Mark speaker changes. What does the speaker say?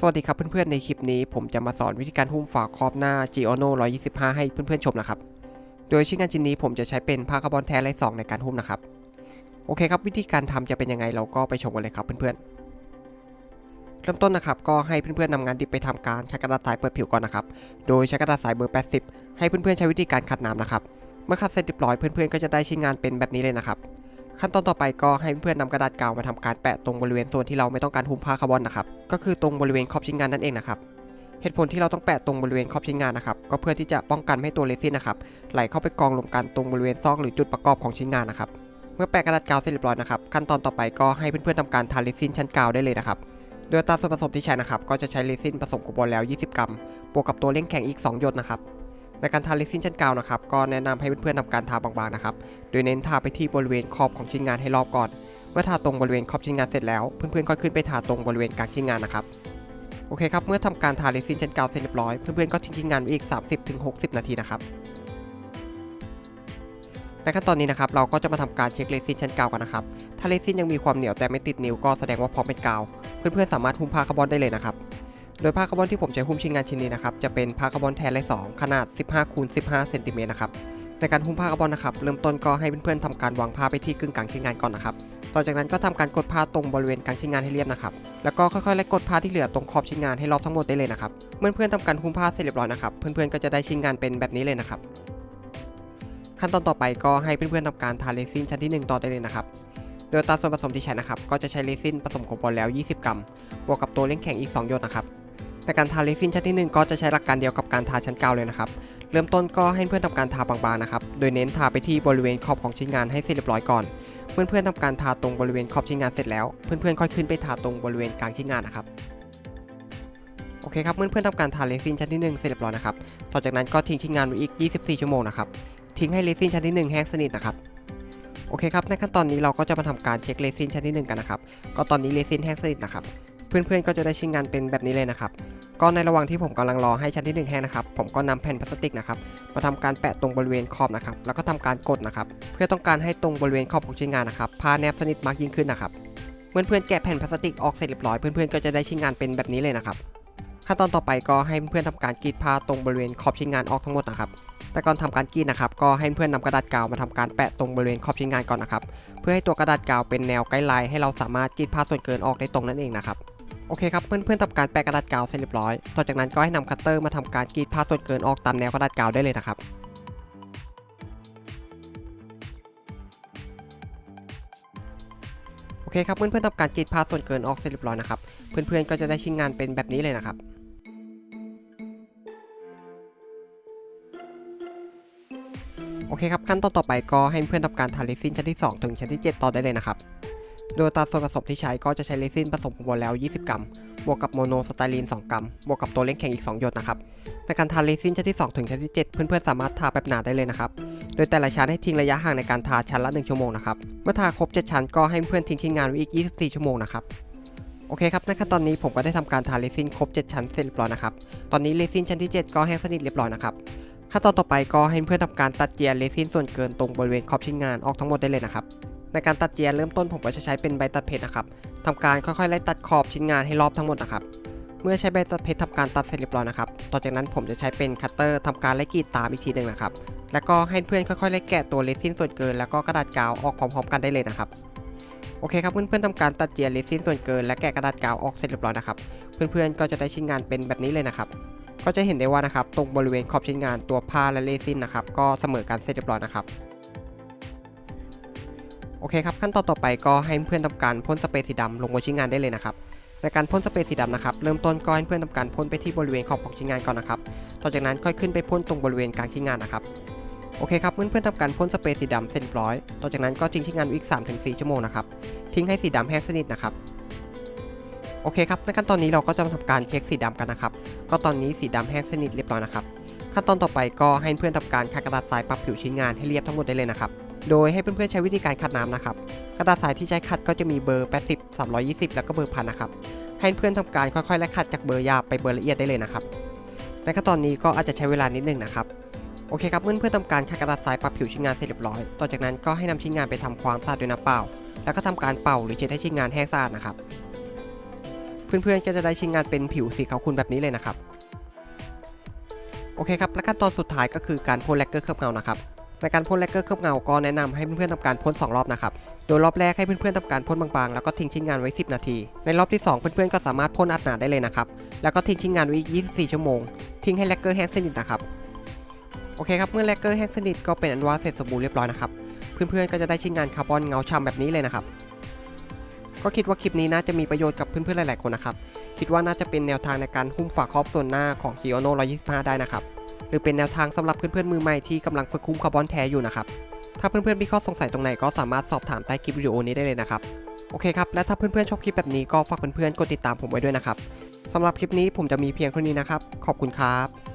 Speaker 1: สวัสดีครับเพื่อนๆ ในคลิปนี้ผมจะมาสอนวิธีการหุ้มฝาครอบหน้า Giono 125 ให้เพื่อนๆชมนะครับ โดยชิ้นงานชิ้นนี้ผมจะใช้เป็นผ้าคาร์บอนแท้ไร้สองในการหุ้มนะครับ โอเคครับวิธีการทำจะเป็นยังไงเราก็ไปชมกันเลยครับเพื่อนๆ เริ่มต้นนะครับก็ให้เพื่อนๆนำงานดิบไปทำการใช้กระดาษทรายเปิดผิวก่อนนะครับ โดยใช้กระดาษทรายเบอร์ 80 ให้เพื่อนๆใช้วิธีการขัดน้ำนะครับ เมื่อขัดเสร็จเรียบร้อยเพื่อนๆก็จะได้ชิ้นงานเป็นแบบนี้เลยนะครับ ขั้นตอนต่อไปก็ให้เพื่อนๆนำกระดาษกาวมาทำการแปะตรงบริเวณส่วนที่เราไม่ต้องการหุ้มผ้าคาร์บอนนะครับก็คือตรงบริเวณขอบชิ้นงานนั่นเองนะครับเหตุผลที่เราต้องแปะตรงบริเวณขอบชิ้นงานนะครับก็เพื่อที่จะป้องกันไม่ให้ตัวเรซินนะครับไหลเข้าไปกองรวมกันตรงบริเวณซอกหรือจุดประกอบของชิ้นงานนะครับเมื่อแปะกระดาษกาวเสร็จเรียบร้อยนะครับขั้นตอนต่อไปก็ให้เพื่อนๆทำการทาเรซินชั้นกาวได้เลยนะครับโดยตราส่วนผสมที่ใช้นะครับก็จะใช้เรซินผสมกับบอลแล้ว 20 กรัมบวกกับตัวเร่งแข็งอีก 2 หยดนะครับ ในการทาเรซินชั้นกาวนะครับก็แนะนำให้เพื่อนๆทำการทาบางๆนะครับ โดยเน้นทาไปที่บริเวณขอบของชิ้นงานให้รอบก่อน เมื่อทาตรงบริเวณขอบชิ้นงานเสร็จแล้ว เพื่อนๆค่อยขึ้นไปทาตรงบริเวณกลางชิ้นงานนะครับ โอเคครับ เมื่อทำการทาเรซินชั้นกาวเสร็จเรียบร้อย เพื่อนๆก็ทิ้งชิ้นงานไว้อีก 30-60 นาทีนะครับ ในขั้นตอนนี้นะครับเราก็จะมาทำการเช็คเรซินชั้นกาวกันนะครับ ถ้าเรซินยังมีความเหนียวแต่ไม่ติดนิ้วก็แสดงว่าพร้อมเป็นกาว เพื่อนๆสามารถหุ้มผ้าคาร์บอนได้เลยนะครับ โดยผ้าคาร์บอนที่ผมใช้หุ้มชิ้นงานชิ้นนี้นะครับจะเป็นผ้าคาร์บอนแทนไร้สองขนาด 15คูณ15เซนติเมตรนะครับในการหุ้มผ้าคาร์บอนนะครับเริ่มต้นก็ให้เพื่อนๆทำการวางผ้าไปที่กึ่งกลางชิ้นงานก่อนนะครับต่อจากนั้นก็ทำการกดผ้าตรงบริเวณกลางชิ้นงานให้เรียบนะครับแล้วก็ค่อยๆไล่กดผ้าที่เหลือตรงขอบชิ้นงานให้รอบทั้งหมดได้เลยนะครับเมื่อเพื่อนๆทำการหุ้มผ้าเสร็จเรียบร้อยนะครับเพื่อนๆก็จะได้ชิ้นงานเป็นแบบนี้เลยนะครับขั้นตอนต่อไปก็ให้เพื่อนๆทำการทาเรซินชั้นที่ 1 ต่อได้เลยนะครับ โดยตาส่วนผสมที่ใช้นะครับ ก็จะใช้เรซินผสมโคบอลแล้ว 20 กรัม บวกกับตัวเร่งแข็งอีก 2 หยดนะครับ ในการทาเรซินชั้นที่ 1 ก็จะใช้หลักการเดียวกับการทาชั้นกาวเลยนะครับ เริ่มต้นก็ให้เพื่อนทำการทาบางๆนะครับ โดยเน้นทาไปที่บริเวณขอบของชิ้นงานให้เสร็จเรียบร้อยก่อน เพื่อนๆทำการทาตรงบริเวณขอบชิ้นงานเสร็จแล้ว เพื่อนๆค่อยขึ้นไปทาตรงบริเวณกลางชิ้นงานนะครับโอเคครับเพื่อนๆทำการทาเรซินชั้นที่ 1 เสร็จเรียบร้อยนะครับ ต่อจากนั้นก็ทิ้งชิ้นงานไว้อีก 24 ชั่วโมงนะครับ ทิ้งให้เรซินชั้นที่ 1 แห้งสนิทนะครับ โอเคครับ ในขั้นตอนนี้เราก็จะมาทำการเช็คเรซินชั้นที่ 1 กันนะครับ ก็ตอนนี้เรซินแห้งสนิทนะครับ เพื่อนๆก็จะได้ชิ้นงานเป็นแบบนี้เลยนะครับก็ในระหว่างที่ผมกำลังรอให้ชั้นที่1แห้งนะครับผมก็นำแผ่นพลาสติกนะครับมาทำการแปะตรงบริเวณขอบนะครับแล้วก็ทำการกดนะครับเพื่อต้องการให้ตรงบริเวณขอบของชิ้นงานนะครับผ้าแนบสนิทมากยิ่งขึ้นนะครับเมื่อเพื่อนแกะแผ่นพลาสติกออกเสร็จเรียบร้อยเพื่อนๆก็จะได้ชิ้นงานเป็นแบบนี้เลยนะครับขั้นตอนต่อไปก็ให้เพื่อนๆทำการกรีดผ้าตรงบริเวณขอบชิ้นงานออกทั้งหมดนะครับแต่ก่อนทำการกรีดนะครับก็ให้เพื่อนนำกระดาษกาวมาทำการแปะตรงบริเวณขอบชิ้นงานก่อนนะครับเพื่อให้ตัวกระดาษกาวเป็นแนวไกด์ไลน์ให้เราสามารถกรีดผ้าส่วนเกินออกได้ตรงนั่นเองนะครับ โอเคครับเพื่อนๆทำการแปะกระดาษกาวเสร็จเรียบร้อย ต่อจากนั้นก็ให้นำคัตเตอร์มาทำการกรีดผ้าส่วนเกินออกตามแนวกระดาษกาวได้เลยนะครับโอเคครับเพื่อนๆทำการกรีดผ้าส่วนเกินออกเสร็จเรียบร้อยนะครับเพื่อนๆก็จะได้ชิ้นงานเป็นแบบนี้เลยนะครับโอเคครับขั้นตอนต่อไปก็ให้เพื่อนทำการทาเรซินชั้นที่ 2 ถึงชั้นที่ 7 ต่อได้เลยนะครับ โดยอัตาส่วนผสมที่ใช้ก็จะใช้เรซินผสมกับบอลแล้ว 20 กรัม บวกกับโมโนสไตรีน 2 กรัม บวกกับตัวเร่งแข็งอีก 2 หยดนะครับ ในการทาเรซินชั้นที่ 2 ถึงชั้นที่ 7 เพื่อนๆ สามารถทาแบบหนาได้เลยนะครับ โดยแต่ละชั้นให้ทิ้งระยะห่างในการทาชั้นละ 1 ชั่วโมงนะครับ เมื่อทาครบ 7 ชั้นก็ให้เพื่อนทิ้งชิ้นงานไว้อีก 24 ชั่วโมงนะครับโอเคครับ ในขั้นตอนนี้ผมก็ได้ทำการทาเรซินครบ 7 ชั้นเสร็จเรียบร้อยนะครับ ตอนนี้เรซินชั้นที่ 7 ก็แห้งสนิทเรียบร้อยนะครับ ขั้นตอนต่อไปก็ให้เพื่อนทำการตัดเจียร์เรซินส่วนเกินตรงบริเวณขอบชิ้นงานออกทั้งหมดได้เลยนะครับ ในการตัดเจียร์เริ่มต้นผมก็จะใช้เป็นใบตัดเพชรนะครับทำการค่อยๆไล่ตัดขอบชิ้นงานให้รอบทั้งหมดนะครับ เมื่อใช้ใบตัดเพชรทำการตัดเสร็จเรียบร้อยนะครับ ต่อจากนั้นผมจะใช้เป็นคัตเตอร์ทำการไล่กรีดตามอีกทีหนึ่งนะครับ แล้วก็ให้เพื่อนค่อยๆไล่แกะตัวเรซินส่วนเกิน แล้วก็กระดาษกาวออกพร้อมๆกันได้เลยนะครับโอเคครับเพื่อนๆทำการตัดเจียร์เรซินส่วนเกิน และแกะกระดาษกาวออกเสร็จเรียบร้อยนะครับ เพื่อนๆก็จะได้ชิ้นงานเป็นแบบนี้เลยนะครับก็จะเห็นได้ว่านะครับตรงบริเวณขอบชิ้นงานตัวผ้าและเรซินนะครับก็เสมอกันเสร็จเรียบร้อยนะครับ โอเคครับขั้นตอนต่อไปก็ให้เพื่อนทำการพ่นสเปรย์สีดำลงบนชิ้นงานได้เลยนะครับในการพ่นสเปรย์สีดำนะครับเริ่มต้นก็ให้เพื่อนทำการพ่นไปที่บริเวณขอบของชิ้นงานก่อนนะครับต่อจากนั้นค่อยขึ้นไปพ่นตรงบริเวณกลางชิ้นงานนะครับโอเคครับเพื่อนๆทำการพ่นสเปรย์สีดำเสร็จเรียบร้อย ต่อจากนั้นก็ทิ้งชิ้นงานอีก 3-4 ชั่วโมงนะครับ ทิ้งให้สีดำแห้งสนิทนะครับ โอเคครับ ในขั้นตอนนี้เราก็จะมาทำการเช็คสีดำกันนะครับ ก็ตอนนี้สีดำแห้งสนิทเรียบร้อยนะครับ ขั้นตอนต่อไปก็ให้เพื่อนทำการขัดกระดาษทรายปรับผิวชิ้นงานให้เรียบทั้งหมดได้เลยนะครับ โดยให้เพื่อนๆใช้วิธีการขัดน้ำนะครับ กระดาษทรายที่ใช้ขัดก็จะมีเบอร์ 80 320 แล้วก็เบอร์พันนะครับ ให้เพื่อนทำการค่อยๆไล่ขัดจากเบอร์หยาบไปเบอร์ละเอียดได้เลยนะครับ ในขั้นตอนนี้ก็อาจจะใช้เวลานิดนึงนะครับ โอเคครับเพื่อนๆทำการขัดกระดาษทรายปรับผิวชิ้นงานเสร็จเรียบร้อย ต่อจากนั้นก็ให้นำชิ้นงานไปทำความสะอาดด้วยน้ำเปล่า แล้วก็ทำการเป่าหรือเช็ดให้ชิ้นงานแห้งสะอาดนะครับ เพื่อนๆก็จะได้ชิ้นงานเป็นผิวสีขาวคุณแบบนี้เลยนะครับ โอเคครับ และขั้นตอนสุดท้ายก็คือการพ่นแลกเกอร์เคลือบเงานะครับ ในการพ่นแลกเกอร์เคลือบเงาก็แนะนำให้เพื่อนๆทำการพ่น2รอบนะครับ โดยรอบแรกให้เพื่อนๆทำการพ่นบางๆ แล้วก็ทิ้งชิ้นงานไว้ 10 นาที ในรอบที่ 2 เพื่อนๆก็สามารถพ่นอัดหนาได้เลยนะครับ แล้วก็ทิ้งชิ้นงานไว้อีก24 ชั่วโมง ทิ้งให้แลกเกอร์แห้งสนิทนะครับ โอเคครับเมื่อแลกเกอร์แห้งสนิทก็เป็นอันว่าเสร็จสมบูรณ์เรียบร้อยนะครับ เพื่อนๆก็จะได้ชิ้นงานคาร์บอนเงาฉ่ำแบบนี้เลยนะครับก็คิดว่าคลิปนี้น่าจะมีประโยชน์กับเพื่อนๆหลายๆคนนะครับ คิดว่าน่าจะเป็นแนวทางในการหุ้มฝาครอบส่วนหน้าของ g i o n o 125 ได้นะครับ หรือเป็นแนวทางสำหรับเพื่อนๆมือใหม่ที่กำลังฝึกคุ้มคาร์บอนแท้อยู่นะครับ ถ้าเพื่อนๆมีข้อสงสัยตรงไหนก็สามารถสอบถามใต้คลิปวิดีโอนี้ได้เลยนะครับ โอเคครับ และถ้าเพื่อนๆชอบคลิปแบบนี้ก็ฝากเพื่อนๆกดติดตามผมไว้ด้วยนะครับสำหรับคลิปนี้ผมจะมีเพียงเท่านี้นะครับ ขอบคุณครับ